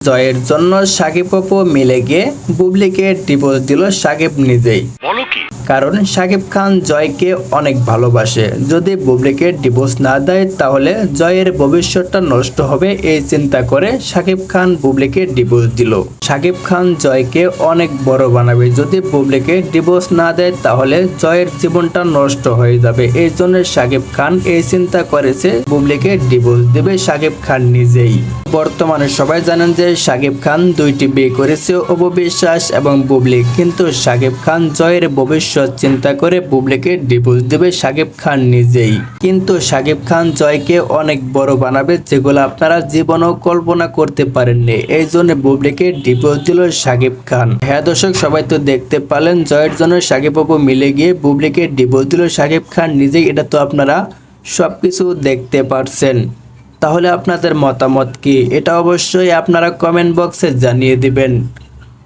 জয়ের জন্য সাকিব অপু মিলে গিয়ে বুবলিকে ডিভোর্স দিল সাকিব নিজেই। কারণ সাকিব খান জয়কে অনেক ভালোবাসে। যদি বুবলিকে ডিভোর্স না দেয়, তাহলে জয়ের ভবিষ্যৎটা নষ্ট হবে এই চিন্তা করে সাকিব খান বুবলিকে ডিভোর্স দিল। সাকিব খান জয়কে অনেক বড় বানাবে। যদি বুবলিকে ডিভোর্স না দেয়, তাহলে জয়ের জীবনটা নষ্ট হয়ে যাবে। এই জন্য সাকিব খান এই চিন্তা করেছে, বুবলিকে ডিভোর্স দেবে সাকিব খান নিজেই। বর্তমানে সবাই জানেন যে সাকিব খান দুইটি বিয়ে করেছে, অপু বিশ্বাস এবং বুবলি। কিন্তু সাকিব খান জয়ের ভবিষ্যৎ চিন্তা করে বুবলিকে ডিভোর্স দেবে সাকিব খান নিজেই। কিন্তু সাকিব খান জয়কে অনেক বড় বানাবে যেগুলো আপনারা জীবনেও কল্পনা করতে পারেননি। এই জন্য বুবলিকে ডিভোর্স দিল সাকিব খান। হ্যাঁ দর্শক, সবাই তো দেখতে পালেন জয়ের জন্য সাকিব অপু মিলে গিয়ে বুবলিকে ডিভোর্স দিল সাকিব খান নিজেই। এটা তো আপনারা সবকিছু দেখতে পারছেন। তাহলে আপনাদের মতামত কি? এটা অবশ্যই আপনারা কমেন্ট বক্সে জানিয়ে দিবেন।